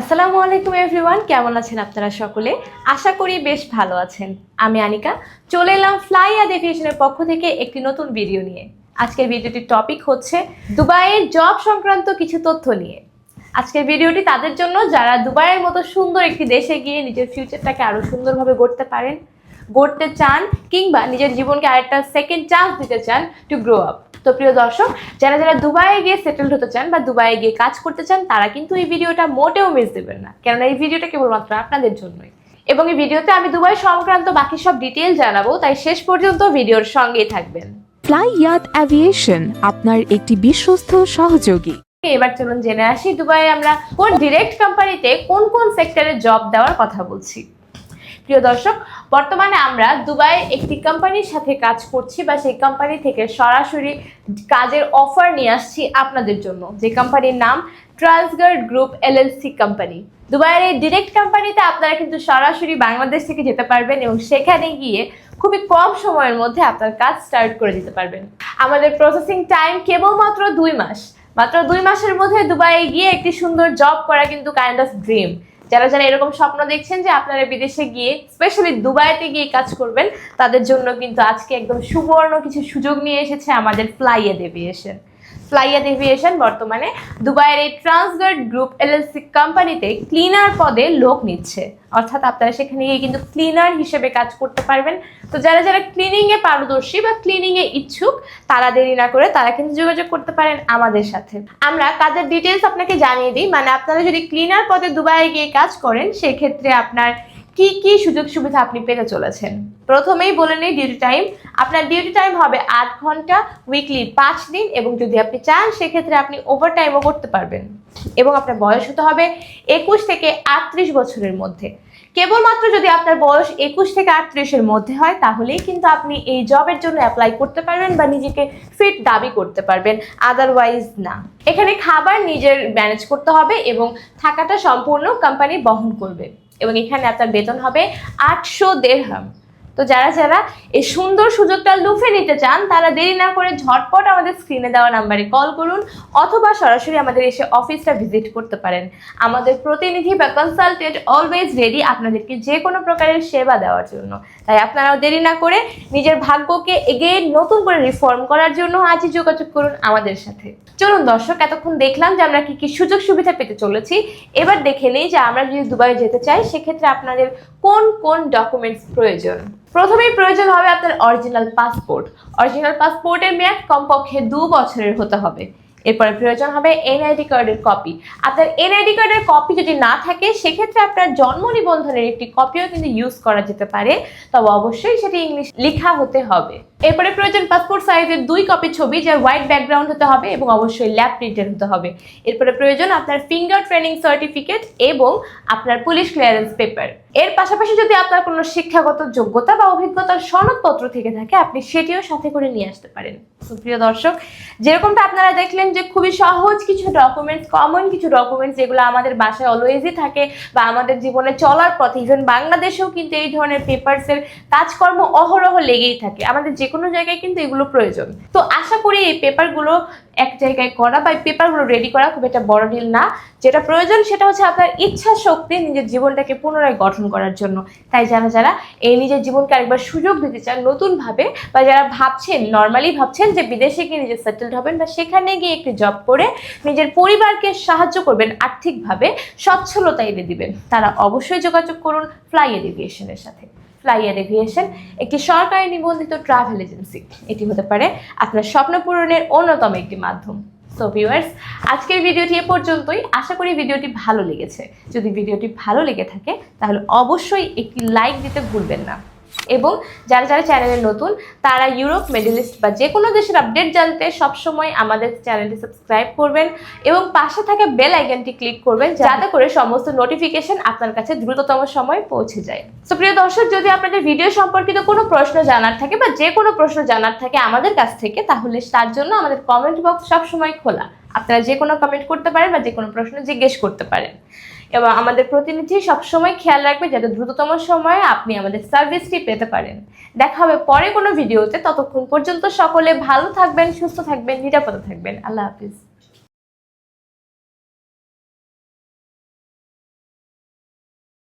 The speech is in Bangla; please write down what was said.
আসসালামু আলাইকুম এভরিওয়ান, কেমন আছেন আপনারা সকলে? আশা করি বেশ ভালো আছেন। আমি আনিকা, চলে এলাম ফ্লাই আদ এভিয়েশনের পক্ষ থেকে একটি নতুন ভিডিও নিয়ে। আজকের ভিডিওটির টপিক হচ্ছে দুবাইয়ের জব সংক্রান্ত কিছু তথ্য নিয়ে। আজকের ভিডিওটি তাদের জন্য, যারা দুবাইয়ের মতো সুন্দর একটি দেশে গিয়ে নিজের ফিউচারটাকে আরও সুন্দরভাবে গড়তে পারেন, গড়তে চান, কিংবা নিজের জীবনকে আরেকটা সেকেন্ড চান্স দিতে চান টু গ্রো আপ তো প্রিয় দর্শক যারা যারা দুবাইয়ে গিয়ে সেটেলড হতে চান বা দুবাইয়ে গিয়ে কাজ করতে চান তারা কিন্তু এই ভিডিওটা মোটেও মিস দেবেন না। কেননা এই ভিডিওটা কেবলমাত্র আপনাদের জন্যই। এবং এই ভিডিওতে আমি দুবাই সংক্রান্ত বাকি সব ডিটেল জানাব তাই শেষ পর্যন্ত ভিডিওর সঙ্গেই থাকবেন। ফ্লাই ইয়াত অ্যাভিয়েশন আপনার একটি বিশ্বস্ত সহযোগী। এবার চলুন জেনে আসি দুবাইয়ে আমরা কোন ডিরেক্ট কোম্পানিতে কোন কোন সেক্টরে জব দেওয়ার কথা বলছি। প্রিয় দর্শক, বর্তমানে আমরা দুবাই একটি কোম্পানির সাথে কাজ করছি বা সেই কোম্পানি থেকে সরাসরি কাজের অফার নিয়ে আসছি আপনাদের জন্য। যে কোম্পানির নাম ট্রান্সগার্ড গ্রুপ এলএলসি কোম্পানি দুবাইয়ের এই ডিরেক্ট কোম্পানিতে আপনারা কিন্তু সরাসরি বাংলাদেশ থেকে যেতে পারবেন এবং সেখানে গিয়ে খুবই কম সময়ের মধ্যে আপনার কাজ স্টার্ট করে দিতে পারবেন। আমাদের প্রসেসিং টাইম কেবলমাত্র দুই মাস। মাত্র দুই মাসের মধ্যে দুবাইয়ে গিয়ে একটি সুন্দর জব করা কিন্তু কাইন্ড অফ ড্রিম যারা যারা এরকম স্বপ্ন দেখছেন যে আপনারা বিদেশে গিয়ে স্পেশালি দুবাইতে গিয়ে কাজ করবেন, তাদের জন্য কিন্তু আজকে একদম সুবর্ণ কিছু সুযোগ নিয়ে এসেছে আমাদের ফ্লাইয়া এভিয়েশন ফ্লাইয়া এভিয়েশন বর্তমানে দুবাইয়ের এই ট্রান্সগার্ড গ্রুপ এলএলসি কোম্পানিতে ক্লিনার পদে লোক নিচ্ছে। অর্থাৎ আপনারা সেখানে গিয়ে কিন্তু ক্লিনার হিসেবে কাজ করতে পারবেন। তো যারা যারা ক্লিনিংয়ে পারদর্শী বা ক্লিনিংয়ে ইচ্ছুক, তারা দেরি না করে তারা কিন্তু যোগাযোগ করতে পারেন আমাদের সাথে। আমরা কাজের ডিটেলস আপনাকে জানিয়ে দিই। মানে আপনারা যদি ক্লিনার পদে দুবাইয়ে গিয়ে কাজ করেন, সেক্ষেত্রে আপনার কি কি সুযোগ সুবিধা আপনি পেতে চলেছেন? প্রথমেই বলে নিই ডিউটি টাইম আপনার ডিউটি টাইম হবে আট ঘণ্টা উইকলি পাঁচ দিন এবং যদি আপনি চান, সেক্ষেত্রে আপনি ওভার টাইমও করতে পারবেন। এবং আপনার বয়স হতে হবে একুশ থেকে আটত্রিশ বছরের মধ্যে। কেবলমাত্র যদি আপনার বয়স একুশ থেকে আটত্রিশের মধ্যে হয়, তাহলেই কিন্তু আপনি এই জবের জন্য অ্যাপ্লাই করতে পারবেন বা নিজেকে ফিট দাবি করতে পারবেন। আদারওয়াইজ না। এখানে খাবার নিজের ম্যানেজ করতে হবে এবং থাকাটা সম্পূর্ণ কোম্পানি বহন করবে। এবং এখানে আপনার বেতন হবে আটশো দেড়হাম। তো যারা যারা এই সুন্দর সুযোগটা লুফে নিতে চান, তারা দেরি না করে ঝটপট আমাদের স্ক্রিনে দেওয়া নাম্বারে কল করুন, অথবা সরাসরি আমাদের এসে অফিসটা ভিজিট করতে পারেন। আমাদের প্রতিনিধি বা কনসালটেন্ট অলওয়েজ রেডি আপনাদেরকে যে কোনো প্রকারের সেবা দেওয়ার জন্য। তাই আপনারাও দেরি না করে নিজের ভাগ্যকে এগেইন নতুন করে রিফর্ম করার জন্য আজই যোগাযোগ করুন আমাদের সাথে। চলুন দর্শক, এতক্ষণ দেখলাম যে আমরা কি কি সুযোগ সুবিধা পেতে চলেছি। এবার দেখে নিই যে আমরা যদি দুবাই যেতে চাই, সেক্ষেত্রে আপনাদের কোন কোন ডকুমেন্টস প্রয়োজন? প্রথমেই প্রয়োজন হবে আপনার অরিজিনাল পাসপোর্ট অরিজিনাল পাসপোর্টের মেয়াদ কমপক্ষে দু বছরের হতে হবে। এরপরে প্রয়োজন হবে এনআইডি কার্ডের কপি আপনার এনআইডি কার্ডের কপি যদি না থাকে, সেক্ষেত্রে আপনার জন্ম নিবন্ধনের একটি কপিও কিন্তু ইউজ করা যেতে পারে। তবে অবশ্যই সেটি ইংলিশ লেখা হতে হবে। এরপরে প্রয়োজন পাসপোর্ট সাইজের দুই কপি ছবি, যার হোয়াইট ব্যাকগ্রাউন্ড হতে হবে এবং অবশ্যই ল্যাব প্রিন্টেড হতে হবে। এরপরে প্রয়োজন আপনার ফিঙ্গার ট্রেনিং সার্টিফিকেট এবং আপনার পুলিশ ক্লিয়ারেন্স পেপার এর পাশাপাশি যদি আপনার কোনো শিক্ষাগত যোগ্যতা বা অভিজ্ঞতার সনদপত্র থেকে থাকে, আপনি সেটিও সাথে করে নিয়ে আসতে পারেন। তো প্রিয় দর্শক, যেরকমটা আপনারা দেখলেন যে খুবই সহজ কিছু ডকুমেন্টস কমন কিছু ডকুমেন্টস যেগুলো আমাদের বাসায় অলওয়েজই থাকে বা আমাদের জীবনে চলার পথে ইভেন বাংলাদেশেও কিন্তু এই ধরনের পেপারসের কাজকর্ম অহরহ লেগেই থাকে। আমাদের যে কোনো জায়গায় কিন্তু এগুলো প্রয়োজন। তো আশা করি এই পেপারগুলো এক জায়গায় করা বা পেপারগুলো রেডি করা খুব একটা বড় ডিল না। যেটা প্রয়োজন সেটা হচ্ছে আপনার ইচ্ছা শক্তি নিজের জীবনটাকে পুনরায় গঠন করার জন্য। তাই যারা যারা এই নিজের জীবনকে আরেকবার সুযোগ দিতে চান নতুনভাবে বা যারা ভাবছেন নর্মালি ভাবছেন যে বিদেশে গিয়ে নিজে সেটেলড হবেন বা সেখানে গিয়ে একটি জব করে নিজের পরিবারকে সাহায্য করবেন আর্থিকভাবে সচ্ছলতা এনে দিবেন। তারা অবশ্যই যোগাযোগ করুন ফ্লাই এডুকেশনের সাথে। ফ্লাইয়ার এভিয়েশন একটি সরকারি নিবন্ধিত ট্রাভেল এজেন্সি এটি হতে পারে আপনার স্বপ্ন পূরণের অন্যতম একটি মাধ্যম। সো ভিউয়ার্স আজকের ভিডিওটি এ পর্যন্তই। আশা করি ভিডিওটি ভালো লেগেছে। যদি ভিডিওটি ভালো লেগে থাকে, তাহলে অবশ্যই একটি লাইক দিতে ভুলবেন না। এবং যারা যারা চ্যানেলে নতুন, তারা ইউরোপ মিডল ইস্ট বা যে কোনো দেশের আপডেট জানতে সবসময় আমাদের চ্যানেলটি সাবস্ক্রাইব করবেন এবং পাশে থাকা বেল আইকনটি ক্লিক করবেন যাতে করে সমস্ত নোটিফিকেশন আপনার কাছে দ্রুততম সময় পৌঁছে যায়। তো প্রিয় দর্শক, যদি আপনাদের ভিডিও সম্পর্কিত কোনো প্রশ্ন জানার থাকে বা যে কোনো প্রশ্ন জানার থাকে আমাদের কাছ থেকে, তাহলে তার জন্য আমাদের কমেন্ট বক্স সবসময় খোলা। আপনারা যে কোনো কমেন্ট করতে পারেন বা যে কোনো প্রশ্ন জিজ্ঞেস করতে পারেন। এবং আমাদের প্রতিনিধি সবসময় খেয়াল রাখবে যাতে দ্রুততম সময়ে আপনি আমাদের সার্ভিসটি পেতে পারেন। দেখা হবে পরে কোনো ভিডিওতে ততক্ষণ পর্যন্ত সকলে ভালো থাকবেন, সুস্থ থাকবেন, নিরাপদে থাকবেন। আল্লাহ হাফিজ।